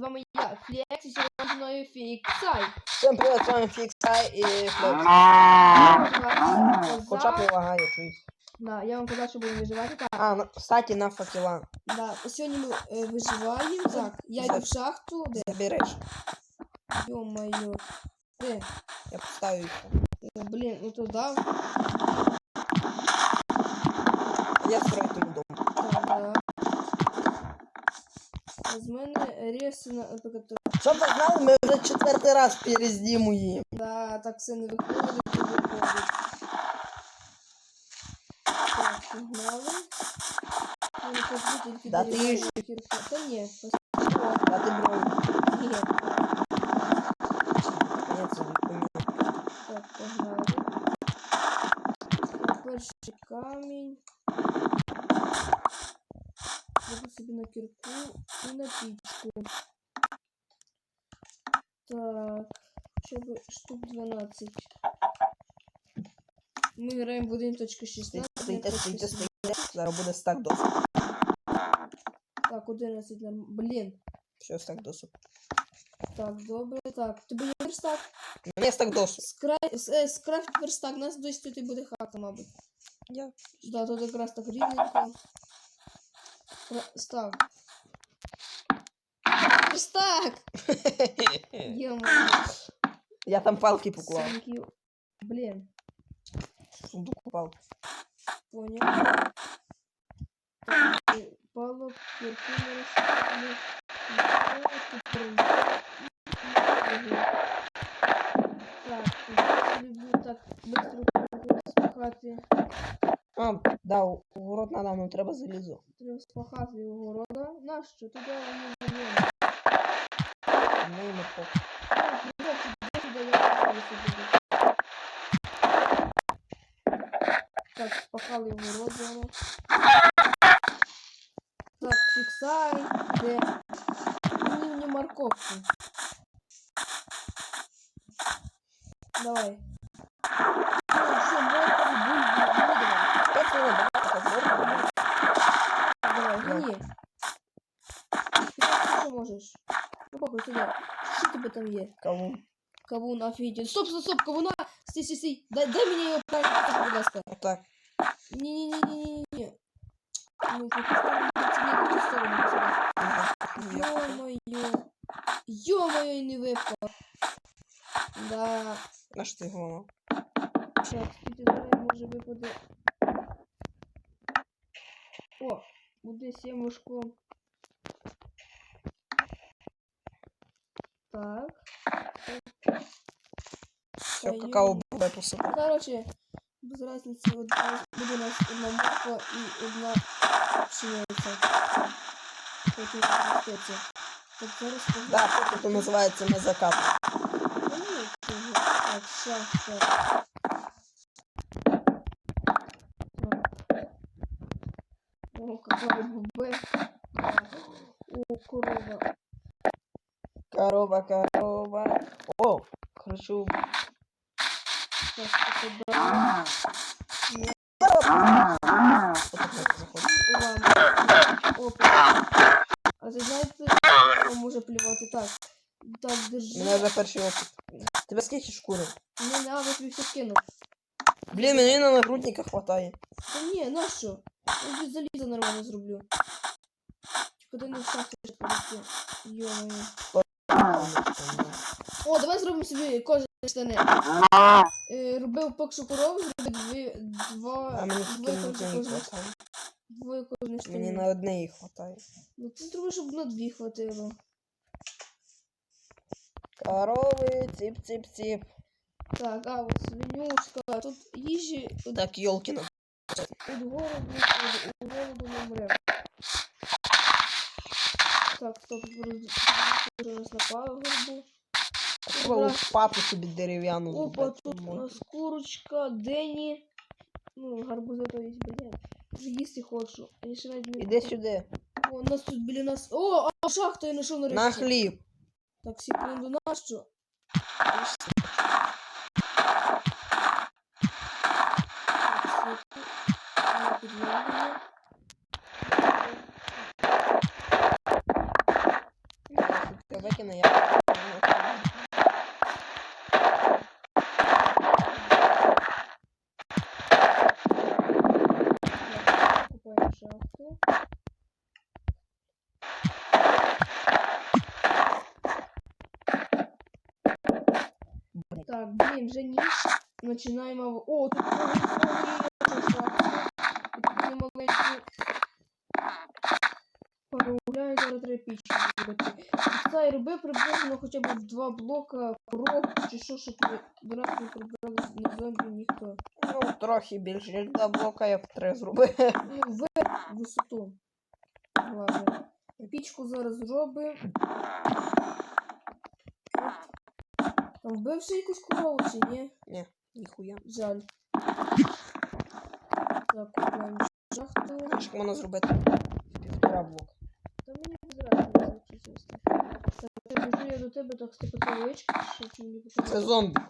з вами я, Флекс, і сьогодні зі мною Фіксай. Всем привет, с вами Фиксай и Флекс. Хоча прилагаю, чуюсь. Да, я вам казав, що будемо виживати. Так, А, на- кстати, на факела. да, сьогодні ми е, виживаємо. Так, я йду в шахту. Де? Заберешь. Ё-моё. Де? Я поставлю еще. О, блін, ну туди. Я строю дом. Так, да. З мене реси на епікатур. Щоб ви знали, ми вже четвертий раз перезнімуємо. Да, так все не виходить, не виходить. Так, погнали. Ну, не кажу, тільки Да ти дерев'яна ж- кірка. Та ні, ось А ти бронь. ні. Ні, це не поміняв. Так, погнали. Так, перший камінь. Зроблю собі на кірку і на пічку. Так, щоб штук 12. Ми граємо в 1.16. Стійте, стійте, 1.16. стійте. Зараз буде стак досок. Так, 11 норм. Блін. Все, стак досок. Так, добре. Так, тобі є верстак? Мені стак досок. Скрай... с- е, Скрафт верстак. Нас десь тут і буде хата, мабуть. Я. Да, тут якраз так рівненько. Ра- Став. Верстак! Ё-моё. Я там палки поклав. Thank you. Блін, Сундук палки. понял. Так, е, палок, кірки не розставили. Так, я люблю так быстро спахати. А, да, у- угород надо, ну треба залізо. Треба спахати огорода. Нащо? Туди вони не Ми йому по. Так, ну, хлопці, де сюди я поставлю собі. Так, спахали огород зараз. Так, фіксай, де? Мені мені морковку. Давай. там є? Кавун. Кавун, офігеть. Стоп, стоп, стоп, кавуна! Стій, стій, стій. Дай, дай мне його правильно, будь ласка. Отак. Не-не-не-не-не-не. Ну, как-то не, в сторону. Ё-моё. Все, какао буде посипати. Короче, без разницы, от, буде у нас одна морква і одна пшениця. Потім ростеться. Так, зараз. Да, поки то називається не закат. Ні, цього. Так, шахта. Так. О, какая бубе. О, корова. Корова, корова. О, хочу. А ти знаєте, що може плювати так? Так, держи. Мене вже перший опит. Тебе скільки шкури? Не надо, я тобі все скину. Блін, мені на нагрудника хватає. Та ні, на що? Я тобі залізо нормально зроблю. Тільки ти не в шахті ще полетів. Йо-моє. О, давай зробимо собі кожен штани. Е, робив поки що корову, зробив дві, два, А мені двоє тільки на кожен, хватає. двоє кожен штани. Мені на одне їх хватає. Ну ти зроби, щоб на дві хватило. Корови, ціп-ціп-ціп. Так, а от свинюшка, тут їжі від, Так, Йолкіна. від голоду, від, від голоду не мре. Так, стоп, вже нас напало горбу. Папу собі дерев'яну Опа, тут у нас курочка, Дені. Ну, гарбузи то є, блядь. Їсти хочу. Я ще навіть не Іди сюди. О, у нас тут біля нас. О, а шахта я знайшов на На хліб. Так, секунду, на що? Під'єднання. викине, я. Купаємо шахту. Так, блін, вже ніч. Починаємо. О, тут повинні шахту. І тут вони маленькі. Прогуляю, зараз треба пічку зробити. Це роби приблизно хоча б в два блока коробку чи що, щоб до нас не прибрали не зомбі ніхто. Ну, трохи більше, ніж два блока, я б три зробив. Ну, вверх висоту. Ладно. Пічку зараз зробимо. Там вбивши якусь корову чи ні? Ніхуя. Жаль. Так, купуємо шахту. Як можна зробити? Півтора блока. Та мені без разниці, якщо чесно. Так, біжу я до тебе, так степити овечки, що чи мені Це потрібно? зомбі.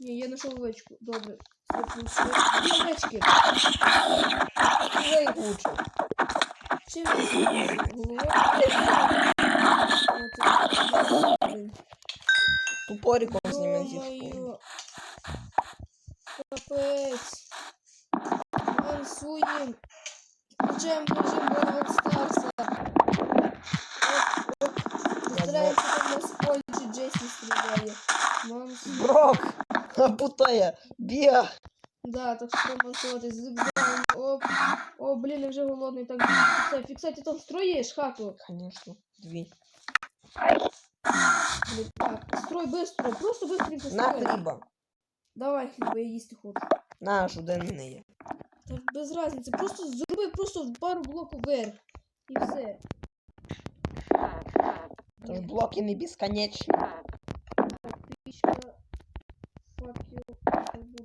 Ні, я знайшов овечку. Добре. Степнувши. Дві овечки. Це їх лучше. Чим головою? Блін. Тупориком зніме зі Ё-моё. Капець. Мансуєм. Включаємо режим Мансувати. Зигзагом. Оп. О, блін, я вже голодний. Так, фіксай, фіксай, ти там строїш хату? Звісно, дві. Блін, так, строй быстро, просто быстренько На строй. хліба. Давай, хліба, я їсти хочу. Наш один не є. Так без разниці. Просто зроби просто в пару блоків вверх. І все. Тож блоки не безконечні. Так, пічка. Факел. хай буде.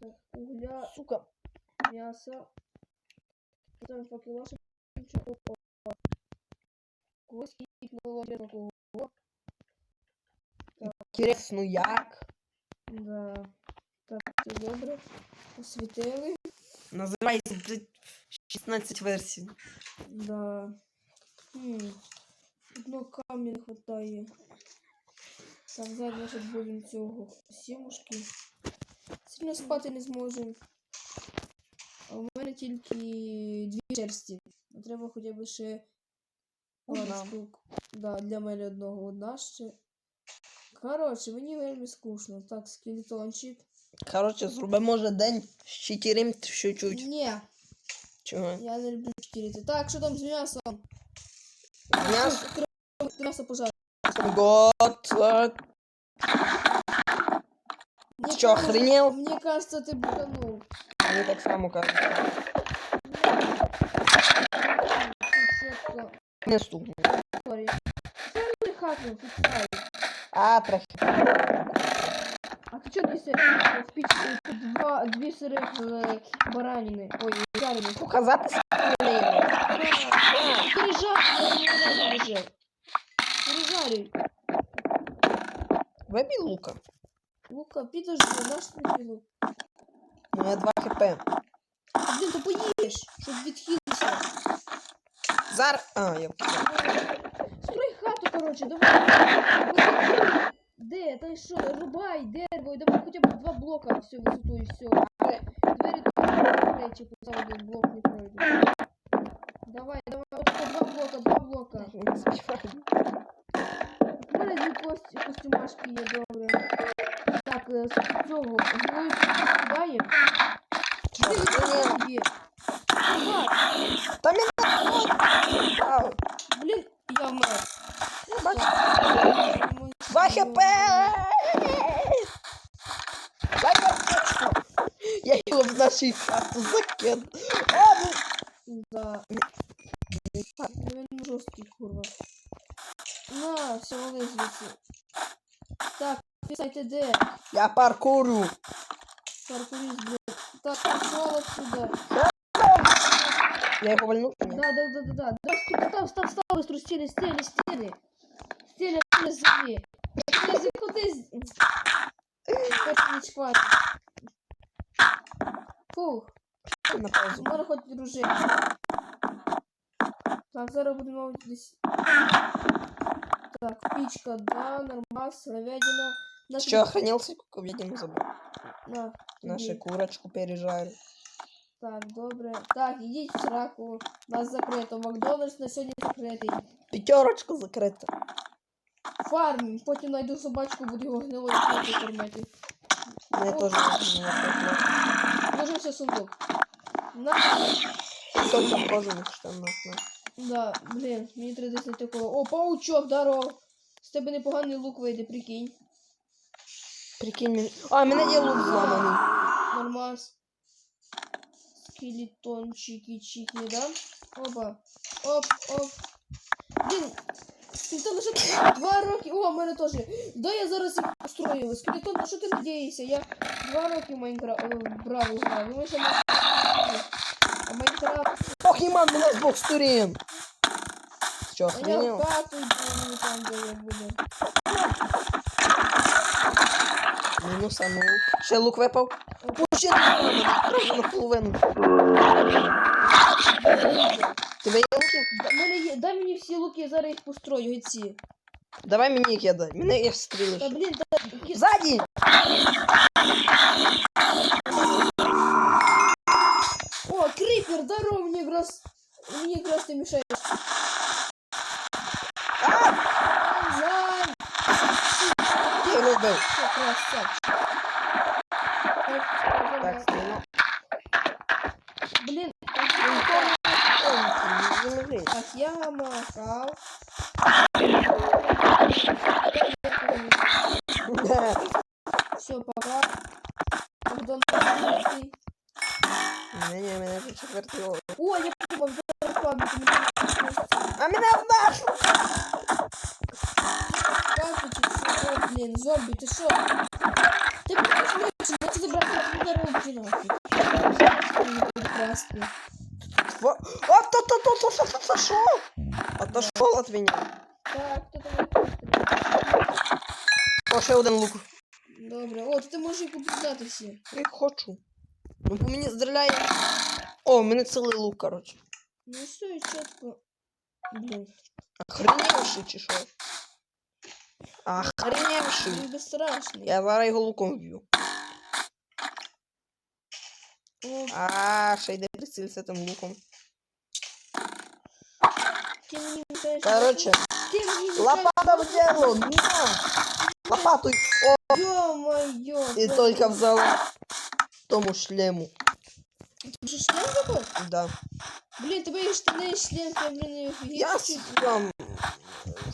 Так, угля, Сука. м'ясо. Потім факела, щоб нічого попало. Когось кікнуло, чесно, кого. Інтересно, як? Да. Так, це добре. Освітили. Називається 16 версій. Да. Хм. Одного камня не хватає. Так, зараз будемо цього сімушки. Сильно спати не зможемо. А у мене тільки дві шерсті. Треба хоча б ще Одна. штук. Да, для мене одного одна ще. Коротше, мені вельми скучно. Так, скелетончик. Коротше, зробимо може день з чотирим чуть-чуть. Ні, Чого? я не люблю чотирити. Так, що там з м'ясом? М'ясо? М'ясо пожар. Гот. Мне Чё, кажется- охренел? Мне кажется, ты бутанул. Мені так само кажуть. Четко. Не стукну. Сорі. Це не хакнув, фіксай. А, трохи. А ти чого десь в піч тут два, дві сирих е, баранини? Ой, жарені. Показати спільне. Пережарюй, я не разу вже. Пережарюй. Вибій лука. Лука, підожди, наш лук. У мене 2 хп. Блін, то поїж, щоб відхилитися. Зар. А, я Строй хату, короче, давай. Де? Та й що? Рубай дерево, і давай хоча б два блока всю висоту і все. Двері тут речі блок не пройду. Давай, давай, от два блока, два блока. У мене дві костюмашки є, добре. Так, е, з цього гною кидаємо. Що, Де охренел? є? Давай, Та мене Ау, блін, я вмер. бач, Ми- 2 хп! Дай аптечку. Я його в нашій хату закину. А, ну. Да. Він жорсткий, курва. На, Так, писайте де. Я паркурю. Паркуріст, блядь. Так, пошел отсюда. Я його вальну? Да, да, да, да, да. Да, стук, став, став, став, быстро, стіни, стіни, стіни. Стіни, стіни, землі. Куди, куди? Хоч не чпати. Фух, На паузу. можна хоч дружити. Так, зараз будемо десь. Так, пічка, да, нормас, говядина. Наш Что, охранился, как видимо, забыл. На, Нашу іди. курочку пережарю. Так, добре. Так, ідіть в сраку. Нас закрито. Макдональдс на сьогодні закритий. Пятерочка закрыта. Фармім, потім знайду собачку, буду його гнилою платою кормити. Мне тоже нужно вот Ложився сундук. На. Только в кожаных штанах. на. Да, блін, мені треба десь знайти коло. О, паучок, здоров. З тебе непоганий лук вийде, прикинь. Прикинь, мен... А, у меня є лук зламаний. Нормас. Скелетончики, чики, да? Опа. Оп, оп. Блін, скелетон, ну що ти? Два роки. О, в мене теж. Да, я зараз їх построю. Скелетон, на що ти надієшся? Я два роки Майнкрафт браво грав. Ну, ми ще не- А Майнкрафт, Ох, Іман, мене з двох сторін. Що, а я в хату йду, ну, там, де я буду. Мінус, а ну. Ще лук випав. О, ще не зламаний. Правда, наполовину. Тебе є луки? Да, в мене є, дай мені всі луки, я зараз їх построю, геть ці. Давай мені кидай. Мене є стріли. Та ще. блін, та... кі- Ззаді! О, крипер, здорово, мені якраз... Мені якраз ти мішаєш. Я його. Все, красавчик. Так, стріляв. Блін, так, я махав. Все, пока. Макдональдс. Ні, ні, мене вже четвертий лук. О, я подумав, зараз пам'ятаю. мені А мене вдаш! Пам'ятаю, що, о, блін, зомбі, ти що? Ти будеш миші, я тебе брати на руки, нахуй. Прекрасно. Тво- А, то, то, то, то, то, то, то, що? Меня. Так, там? О, ще один лук. Добре. О, ти можеш їх обрізати всі. Я хочу. Ну, по мені стріляє. О, у мене цілий лук, короче. Ну все, чітко. Блін. Охреневший чи що? Охреневший. Він безстрашний. Я зараз його луком вб'ю. А, ще йде прицілься тим луком. Короче, лопата в дело, на! Лопату. О, Ё-моё. и только взяла тому шлему. Ти що, шлем такой? Да. Блін, тебе є штани, шлем, ти, блін, не офігеть. Я Чуть- сам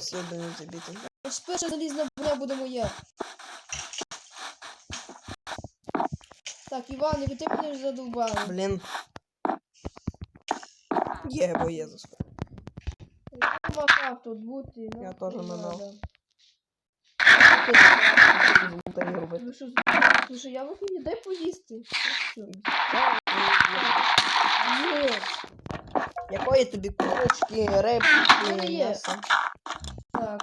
сюди не забитий. Ось перша залізна броня буде моя. Так, Іван, ви ти мене задовбали. Блін. Є, бо є за махав тут бути. ну, Я теж. Золотий робити. Що, слушай, я виході, дай поїсти. Що? Якої тобі курочки, є. м'ясо? Так.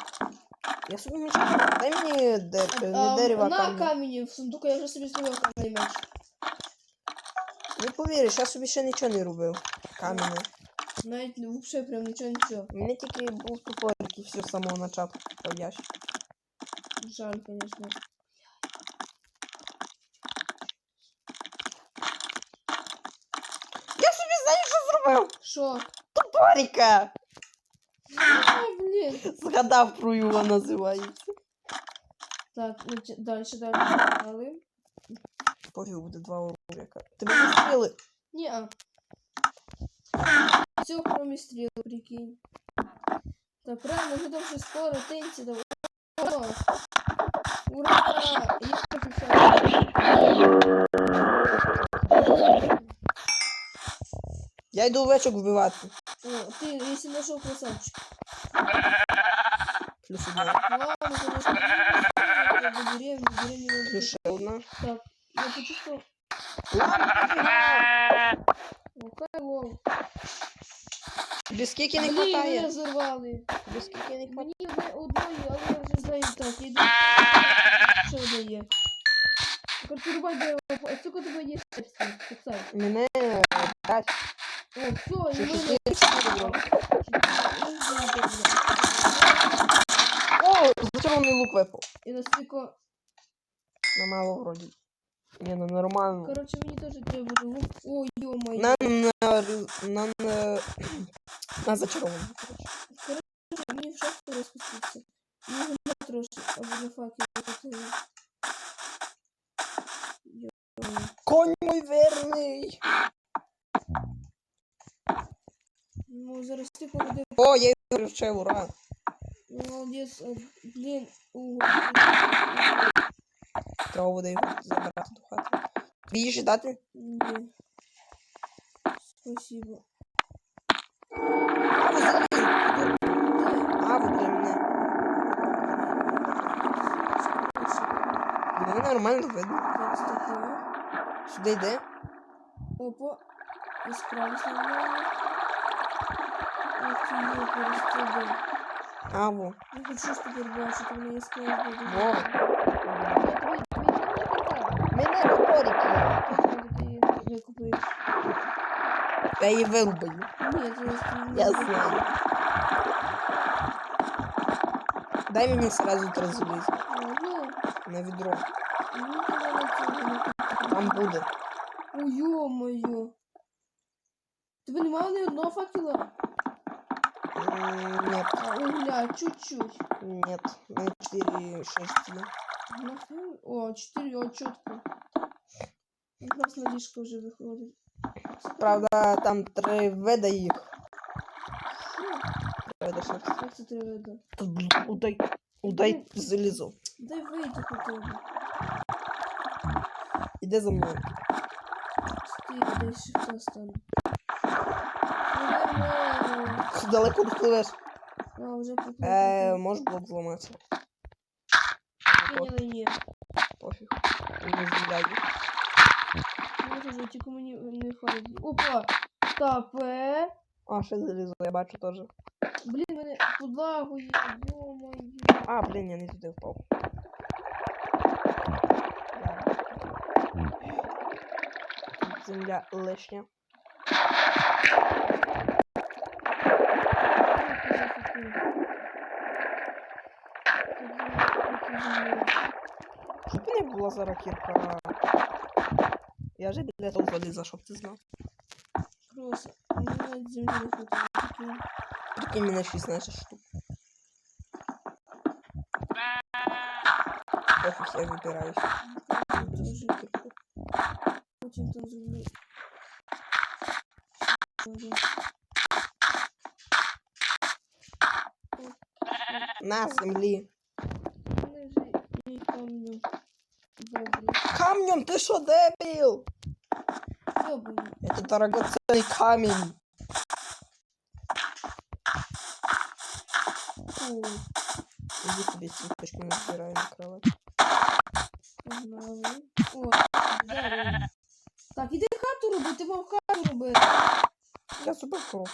Я собі меч. Дай мені де, не А, дерева, на камені в сундуку я вже собі зробив кам'яний меч. Не повіриш, я собі ще нічого не робив. Камінь. Навіть ну, взагалі прям нічого нічого. У мене тільки був тупорик і все з самого початку в ящик. Жаль, звісно. Я собі знаєш, що зробив? Що? Тупорика! А, блін. Згадав про його називається. Так, ну, чи- далі, далі. Далі. Пофіг буде два оружия. Тебе застріли. Ні, а. Все, кроме стріл, прикинь. Так, правильно, вже дуже скоро, тенці, давай. Ура! Я офіцер. Я йду овечок вбивати. О, ти, якщо знайшов красавчик. Плюс одна. Ладно, конечно. До деревни, деревни надо Плюс ще одна. Так, я почувствовал. Ладно. Окей, лол. Тобі скільки не хватає? взорвали. Тобі скільки не хватає? Мені одне одної, але я вже знаю так, я. Що дає? Короче, рубай дерево. А сколько тебе є шерсті? Писай. Мене п'ять. О, все, і мене... вроде. О, зачарований лук випав. І настільки... На мало вроді. Ні, ну нормально. Короче, мені теж треба буде лук. О, ё-моё. На, на, на, на, на зачарований. коротше. Мені в шахту розпуститься. Мені гна трошки, або не факел. Ё-моё. Конь мой верний. Ну, зараз ти поведе. О, я його привчив, ура. Молодець, а, блін. Ого. Треба буде його забирати до хати. Їжі дати? Ні. Спасибо. А, ви для мене. Мене нормально видно. Сюди йде. Опа. І справді нормально. Ох ти є, перестуди. А, во. Ну хоч щось тепер бачити, в мене є буде. Во. Ні, тобі, тобі не кота. Мене топорик є. Кота ти її викупиш. Я її вилбаю. Ні, це не Я знаю. Дай мені сразу три заліза. Ну, На відро. ну, тебе на цього не Там буде. О, ё-моё. Тебе немає ні одного факела? М, Нет, А, угля, чуть-чуть. нет. На 4, 6 є. Нахуй? О, 4, о, чітко. Якраз на ліжко вже виходить. Правда, там три вида їх. Вида це треба видно? Удай, удай залізо. Дай вийти б. Іди за мною. Стій, дай шифта стану. Наверное... Далеко не. А, вже Е, можеш блок зламатися. Прийняли ні. Пофіг. Не з'їдаю. Вже, тільки мені не ходить. Опа! Тапе! А, ще залізо, я бачу теж. Блін, мене подлагує, йо-моє. А, блін, я не туди впав. Тут Земля лишня. Щоб не була зараз кірка. Я вже біля того заліза, щоб ти знав. Просто. Мені навіть землі не хватає. Прикинь, мене 16 штук. Пофіг, я вибираюсь. Тоже там. Може. На землі. Камню. Добре. Камнем, ти що, дебіл? Добре. Это дорогоценный камень. Фу. Иди себе цветочки набирай на кровать. Погнали. О, дерево. Так, іди хату роби, ти мав хату робити. Я зубив кров.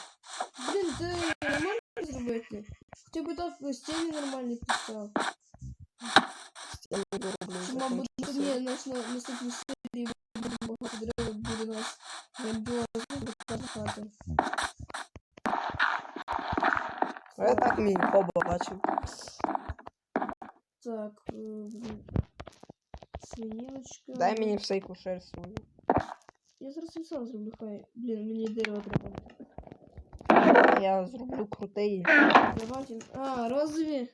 Блін, ти нормально зробити? Хоча б так стіни нормальні писав. Я не роблю мабуть, ні, наш на наступній серії буде багато буде у нас грандіозна така хата. Я так мій хоба бачив. Так, е. Свинілочка. Дай мені всейку шерсть свою. Я зараз і сам зроблю, хай. Блін, мені дерево треба. Я зроблю крутий. Давайте. А, розові.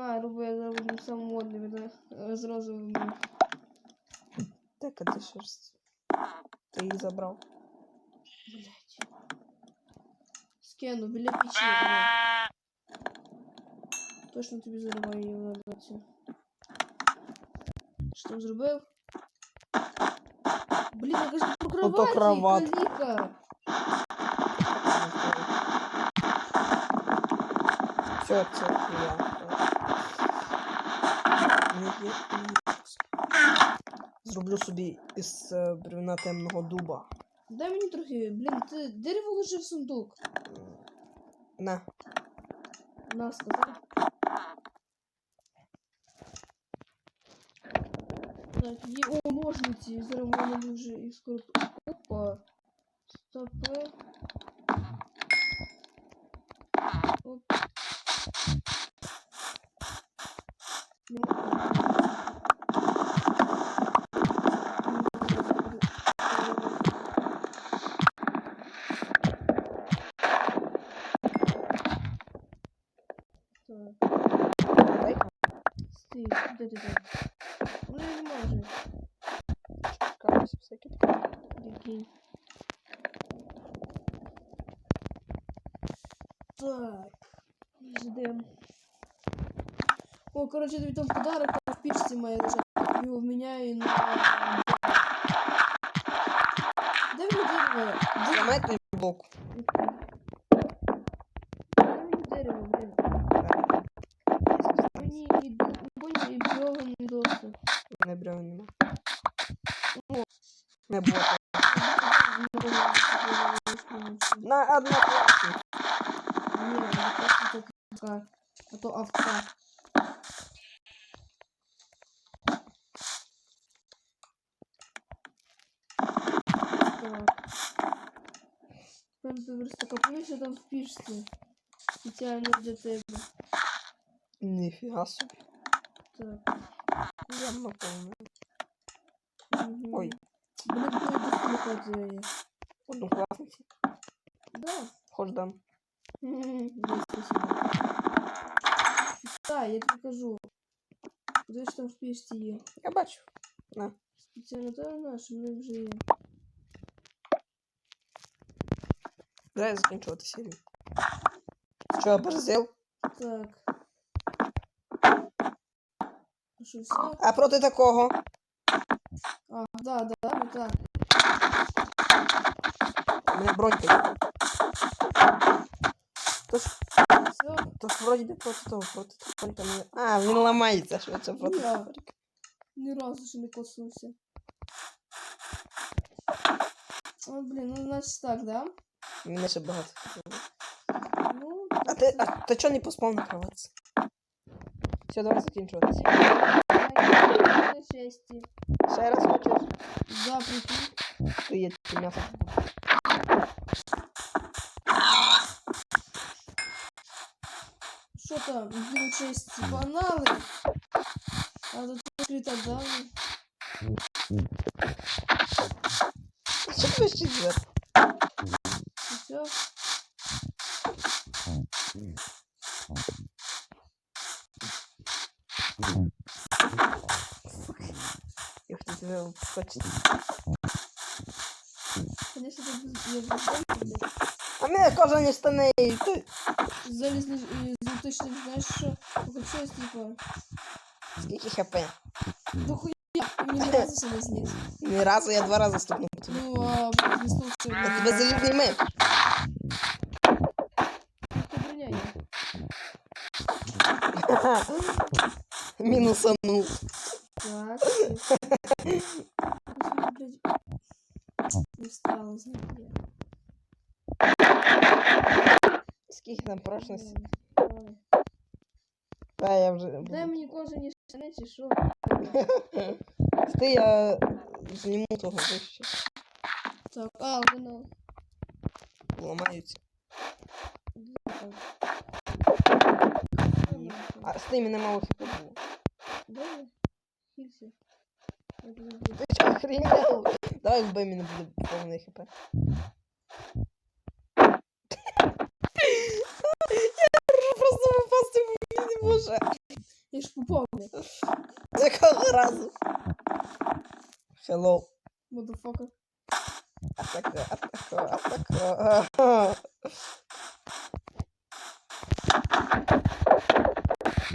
На, роби, я зараз буду сам модними, да? Е, З розовими. Так, а де шерсть? Ти її забрав. Блять. Скину, біля печі. О. Точно тобі зариваю її на доці. Що там зробив? Блін, я кажу про кровать. Ото кроватка. Каліка. Все, це я. Є. Зроблю собі із е, бревна темного дуба. Дай мені трохи, блін, ти дерево ложи в сундук. На. На, сказав. Так, є. О, ножниці. Зараз мене дуже і скоро. Опа. Стопе. Оп. Ну. Так. Дай. Стій, де ти там? Ну не може. Чекаюся всякі. Прикинь. Так. Ждем. Короче, тобі там подарок там в пічці має лежати. Його вміняю на. Де мені дерево? Той блок. Де мені дерево, блин? Мені і мені і брьовен і доски. Не брев нема. Не було. Ніфіга собі. Так. Я напевно. Мгм. Ой. Блин, буде дислокація. Однокласниці. Да. Хоч дам. Да, спасибо. Так, я тобі кажу. Куди ж там в пішці є? Я бачу. На. Спеціально та наш, в них вже є. Дай закінчувати серію. Що, борзел? Так. Ну що, все? А проти такого? А, да, да, да, так. У мене бронька. Тож, Все. тож вроді би проти того, проти топорика не... А, він ламається швидше проти Ні. топорика. Ні разу ще не коснувся. О, блін, ну значить так, да? Мене ще багато. Ну, А ти, а ти чого не поспав на кроватці? Все, давай закінчувати. давай, на честі. Ще раз хочеш? Да, прикинь. Ти є ті м'ясо. Що там? Дві честі банали. А тут відкрита далі. Що ти ще звер? Тебе. Конечно, А мене кожані штани ти. Залізний і золотичний, знаєш що? Хоч щось, типа. Скільки хп? Да хуя, мені не разу ще не зніс. Ні разу, я два рази стукнув. Ну, а не слухай. Я тебе броня є. Мінусанув. Так. Блядь. Не встала з них я. Скільки там прочності? Давай. Та я вже. Дай мені кожані штани чи що? Ти я зніму того вище. Так, а, воно. Ламаються. А з тими нема хп було. Добре? Ти що охренел? Давай вбий мене буде повний хп. Я просто попасти в мене не може. Я ж попав. З якого разу? Hello. Motherfucker. Атака, атака, атака.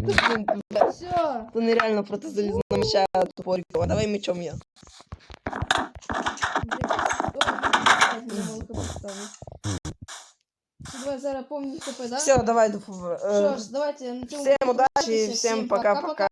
Блін, бля, Все. Це нереально проти залізного меча тупорікова. Давай мечом я. Давай зараз повний ХП, да? Все, давай до побачення. Що ж, давайте на цьому Всем будемо удачи, прощатися. всем пока-пока.